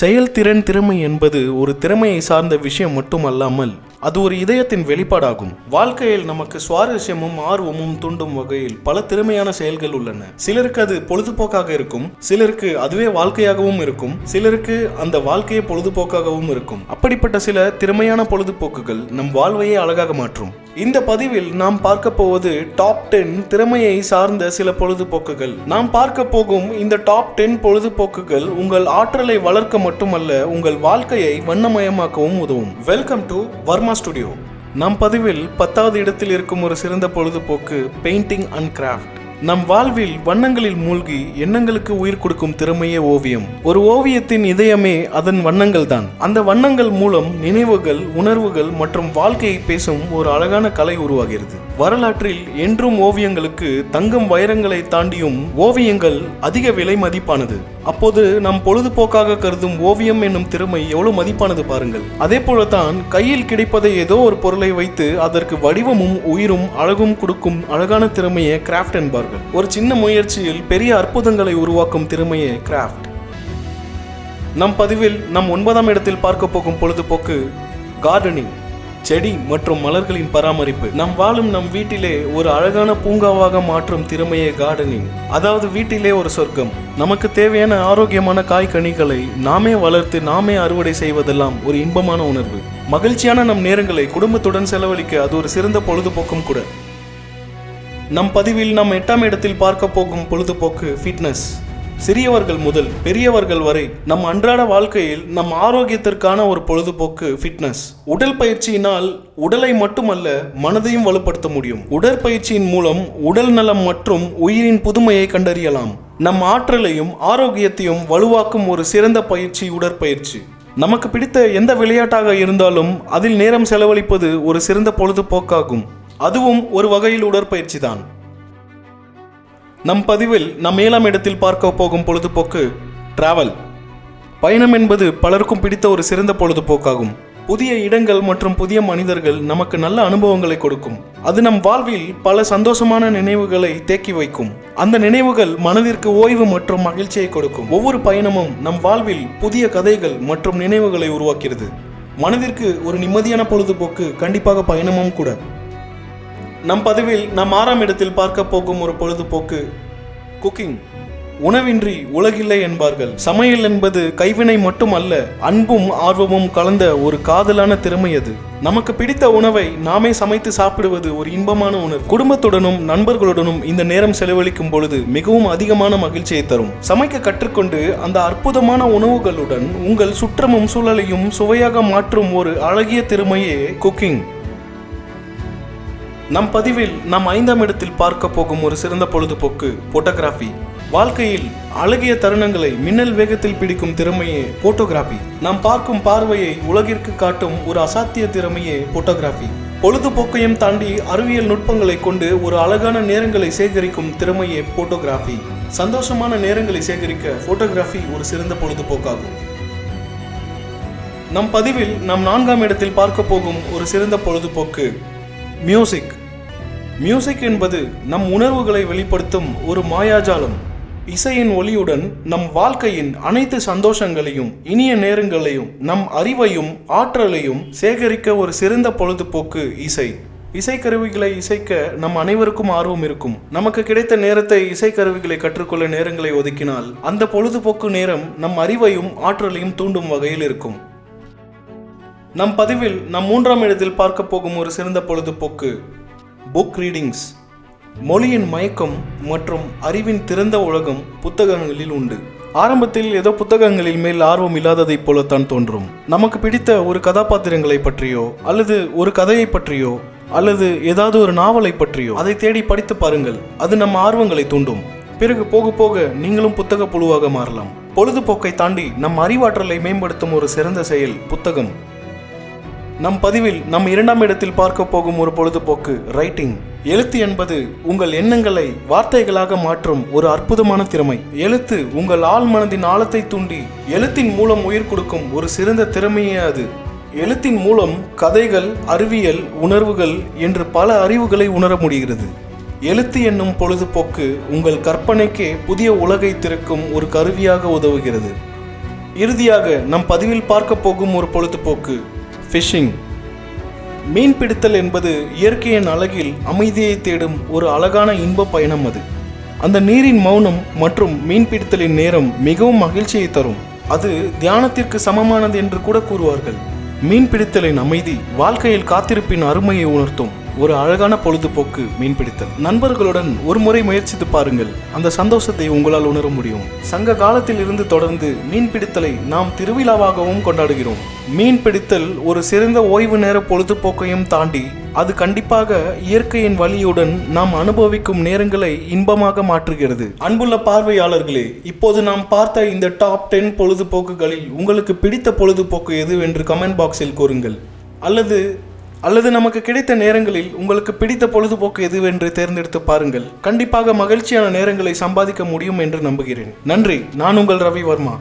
செயல்திறன் திறமை என்பது ஒரு திறமையை சார்ந்த விஷயம் மட்டுமல்லாமல் அது ஒரு இதயத்தின் வெளிப்பாடாகும். வாழ்க்கையில் நமக்கு சுவாரஸ்யமும் ஆர்வமும் தூண்டும் வகையில் பல திறமையான செயல்கள் உள்ளன. சிலருக்கு அது பொழுதுபோக்காக இருக்கும். சிலருக்கு அதுவே வாழ்க்கையாகவும் இருக்கும். சிலருக்கு அந்த வாழ்க்கையே பொழுதுபோக்காகவும் இருக்கும். அப்படிப்பட்ட சில திறமையான பொழுதுபோக்குகள் நம் வாழ்வையே அழகாக மாற்றும். இந்த பதிவில் நாம் பார்க்க போவது டாப் டென் திறமையை சார்ந்த சில பொழுதுபோக்குகள். நாம் பார்க்க போகும் இந்த டாப் டென் பொழுதுபோக்குகள் உங்கள் ஆற்றலை வளர்க்க மட்டுமல்ல உங்கள் வாழ்க்கையை வண்ணமயமாக்கவும் உதவும். வெல்கம் டு வர்மா ஸ்டுடியோ நம் பதிவில் பத்தாவது இடத்தில் இருக்கும் ஒரு சிறந்த பொழுதுபோக்கு பெயிண்டிங் அண்ட் கிராஃப்ட் நம் வாழ்வில் வண்ணங்களில் மூழ்கி எண்ணங்களுக்கு உயிர் கொடுக்கும் திறமையே ஓவியம். ஒரு ஓவியத்தின் இதயமே அதன் வண்ணங்கள் தான் அந்த வண்ணங்கள் மூலம் நினைவுகள் உணர்வுகள் மற்றும் வாழ்க்கையை பேசும் ஒரு அழகான கலை உருவாகிறது. வரலாற்றில் என்றும் ஓவியங்களுக்கு தங்கம் வைரங்களை தாண்டியும் ஓவியங்கள் அதிக விலை மதிப்பானது. அப்போது நம் பொழுதுபோக்காக கருதும் ஓவியம் என்னும் திறமை எவ்வளவு மதிப்பானது பாருங்கள். அதே போலதான் கையில் கிடைப்பதை ஏதோ ஒரு பொருளை வைத்து அதற்கு வடிவமும் உயிரும் அழகும் கொடுக்கும் அழகான திறமையை கிராஃப்ட் என்பார். என்பார்கள் ஒரு சின்ன முயற்சியில் பெரிய அற்புதங்களை உருவாக்கும் திறமையே கிராஃப்ட் நம் பதிவில் நம் ஒன்பதாம் இடத்தில் பார்க்க போகும் பொழுதுபோக்கு கார்டனிங் செடி மற்றும் மலர்களின் பராமரிப்பு. நம் வாழும் நம் வீட்டிலே ஒரு அழகான பூங்காவாக மாற்றும் திறமையே கார்டனிங் அதாவது வீட்டிலே ஒரு சொர்க்கம். நமக்கு தேவையான ஆரோக்கியமான காய் கனிகளை நாமே வளர்த்து நாமே அறுவடை செய்வதெல்லாம் ஒரு இன்பமான உணர்வு. மகிழ்ச்சியான நம் நேரங்களை குடும்பத்துடன் செலவழிக்க அது ஒரு சிறந்த பொழுதுபோக்கும் கூட. நம் பதிவில் நாம் எட்டாம் இடத்தில் பார்க்க போகும் பொழுதுபோக்கு ஃபிட்னஸ் சிறியவர்கள் முதல் பெரியவர்கள் வரை நம் அன்றாட வாழ்க்கையில் நம் ஆரோக்கியத்திற்கான ஒரு பொழுதுபோக்கு ஃபிட்னஸ் உடல் பயிற்சியினால் உடலை மட்டுமல்ல மனதையும் வலுப்படுத்த முடியும். உடற்பயிற்சியின் மூலம் உடல் நலம் மற்றும் உயிரின் புதுமையை கண்டறியலாம். நம் ஆற்றலையும் ஆரோக்கியத்தையும் வலுவாக்கும் ஒரு சிறந்த பயிற்சி உடற்பயிற்சி. நமக்கு பிடித்த எந்த விளையாட்டாக இருந்தாலும் அதில் நேரம் செலவழிப்பது ஒரு சிறந்த பொழுதுபோக்காகும். அதுவும் ஒரு வகையில் உடற்பயிற்சி தான் நம் பதிவில் நம் ஏழாம் இடத்தில் பார்க்க போகும் பொழுதுபோக்கு டிராவல். பயணம் என்பது பலருக்கும் பிடித்த ஒரு சிறந்த பொழுதுபோக்காகும். புதிய இடங்கள் மற்றும் புதிய மனிதர்கள் நமக்கு நல்ல அனுபவங்களை கொடுக்கும். அது நம் வாழ்வில் பல சந்தோஷமான நினைவுகளை தேக்கி வைக்கும். அந்த நினைவுகள் மனதிற்கு ஓய்வு மற்றும் மகிழ்ச்சியை கொடுக்கும். ஒவ்வொரு பயணமும் நம் வாழ்வில் புதிய கதைகள் மற்றும் நினைவுகளை உருவாக்கிறது. மனதிற்கு ஒரு நிம்மதியான பொழுதுபோக்கு கண்டிப்பாக பயணமும் கூட. நம் பதிவில் நம் ஆறாம் இடத்தில் பார்க்க போகும் ஒரு பொழுதுபோக்கு. குக்கிங் உணவின்றி உலகில்லை என்பார்கள். சமையல் என்பது கைவினை மட்டும் அல்ல அன்பும் ஆர்வமும் கலந்த ஒரு காதலான திறமை அது. நமக்கு பிடித்த உணவை நாமே சமைத்து சாப்பிடுவது ஒரு இன்பமான உணர்வு. குடும்பத்துடனும் நண்பர்களுடனும் இந்த நேரம் செலவழிக்கும் பொழுது மிகவும் அதிகமான மகிழ்ச்சியை தரும். சமைக்க கற்றுக்கொண்டு அந்த அற்புதமான உணவுகளுடன் உங்கள் சுற்றமும் சூழலையும் சுவையாக மாற்றும் ஒரு அழகிய திறமையே குக்கிங் நம் பதிவில் நாம் ஐந்தாம் இடத்தில் பார்க்க போகும் ஒரு சிறந்த பொழுதுபோக்கு போட்டோகிராஃபி வாழ்க்கையில் அழகிய தருணங்களை மின்னல் வேகத்தில் பிடிக்கும் திறமையே போட்டோகிராஃபி நாம் பார்க்கும் பார்வையை உலகிற்கு காட்டும் ஒரு அசாத்திய திறமையே போட்டோகிராஃபி பொழுதுபோக்கையும் தாண்டி அறிவியல் நுட்பங்களை கொண்டு ஒரு அழகான நேரங்களை சேகரிக்கும் திறமையே போட்டோகிராஃபி சந்தோஷமான நேரங்களை சேகரிக்க போட்டோகிராஃபி ஒரு சிறந்த பொழுதுபோக்காகும். நம் பதிவில் நம் நான்காம் இடத்தில் பார்க்க போகும் ஒரு சிறந்த பொழுதுபோக்கு மியூசிக் மியூசிக் என்பது நம் உணர்வுகளை வெளிப்படுத்தும் ஒரு மாயாஜாலம். இசையின் ஒளியுடன் நம் வாழ்க்கையின் அனைத்து சந்தோஷங்களையும் இனிய நேரங்களையும் நம் அறிவையும் ஆற்றலையும் சேகரிக்க ஒரு சிறந்த பொழுதுபோக்கு இசை. இசைக்கருவிகளை இசைக்க நம் அனைவருக்கும் ஆர்வம் இருக்கும். நமக்கு கிடைத்த நேரத்தை இசைக்கருவிகளை கற்றுக்கொள்ள நேரங்களை ஒதுக்கினால் அந்த பொழுதுபோக்கு நேரம் நம் அறிவையும் ஆற்றலையும் தூண்டும் வகையில் இருக்கும். நம் பதிவில் நம் மூன்றாம் இடத்தில் பார்க்க போகும் ஒரு சிறந்த பொழுதுபோக்கு புக் ரீடிங்ஸ் மொழியின் மயக்கம் மற்றும் அறிவின் திறந்த உலகம் புத்தகங்களில் உண்டு. ஆரம்பத்தில் ஏதோ புத்தகங்களில் மேல் ஆர்வம் இல்லாததைப் போலத்தான் தோன்றும். நமக்கு பிடித்த ஒரு கதாபாத்திரங்களை பற்றியோ அல்லது ஒரு கதையை பற்றியோ அல்லது ஏதாவது ஒரு நாவலை பற்றியோ அதை தேடி படித்து பாருங்கள். அது நம் ஆர்வங்களை தூண்டும். பிறகு போக போக நீங்களும் புத்தக புழுவாக மாறலாம். பொழுதுபோக்கை தாண்டி நம் அறிவாற்றலை மேம்படுத்தும் ஒரு சிறந்த செயல் புத்தகம். நம் பதிவில் நம் இரண்டாம் இடத்தில் பார்க்க போகும் ஒரு பொழுதுபோக்கு ரைட்டிங் எழுத்து என்பது உங்கள் எண்ணங்களை வார்த்தைகளாக மாற்றும் ஒரு அற்புதமான திறமை. எழுத்து உங்கள் ஆள் மனதின் ஆழத்தை தூண்டி எழுத்தின் மூலம் உயிர் கொடுக்கும் ஒரு சிறந்த திறமையே அது. எழுத்தின் மூலம் கதைகள் அறிவியல் உணர்வுகள் என்று பல அறிவுகளை உணர முடிகிறது. எழுத்து என்னும் பொழுதுபோக்கு உங்கள் கற்பனைக்கே புதிய உலகை திறக்கும் ஒரு கருவியாக உதவுகிறது. இறுதியாக நம் பதிவில் பார்க்க போகும் ஒரு பொழுதுபோக்கு ஃபிஷிங் மீன் பிடித்தல் என்பது இயற்கையின் அழகில் அமைதியை தேடும் ஒரு அழகான இன்ப பயணம் அது. அந்த நீரின் மௌனம் மற்றும் மீன் பிடித்தலின் நேரம் மிகவும் மகிழ்ச்சியை தரும். அது தியானத்திற்கு சமமானது என்று கூட கூறுவார்கள். மீன் பிடித்தலின் அமைதி வாழ்க்கையில் காத்திருப்பின் அருமையை உணர்த்தும். ஒரு அழகான பொழுதுபோக்கு மீன்பிடித்தல். நண்பர்களுடன் ஒரு முறை முயற்சித்து பாருங்கள். அந்த சந்தோஷத்தை உங்களால் உணர முடியும். சங்க காலத்தில் இருந்து தொடர்ந்து மீன்பிடித்தலை நாம் திருவிழாவாகவும் கொண்டாடுகிறோம். மீன் பிடித்தல் ஒரு சிறந்த ஓய்வு நேர பொழுதுபோக்கையும் தாண்டி அது கண்டிப்பாக இயற்கையின் வழியுடன் நாம் அனுபவிக்கும் நேரங்களை இன்பமாக மாற்றுகிறது. அன்புள்ள பார்வையாளர்களே இப்போது நாம் பார்த்த இந்த டாப் டென் பொழுதுபோக்குகளில் உங்களுக்கு பிடித்த பொழுதுபோக்கு எது என்று கமெண்ட் பாக்ஸில் கூறுங்கள். அல்லது அல்லது நமக்கு கிடைத்த நேரங்களில் உங்களுக்கு பிடித்த பொழுதுபோக்கு எதுவென்று தேர்ந்தெடுத்து பாருங்கள். கண்டிப்பாக மகிழ்ச்சியான நேரங்களை சம்பாதிக்க முடியும் என்று நம்புகிறேன். நன்றி. நான் உங்கள் ரவி வர்மா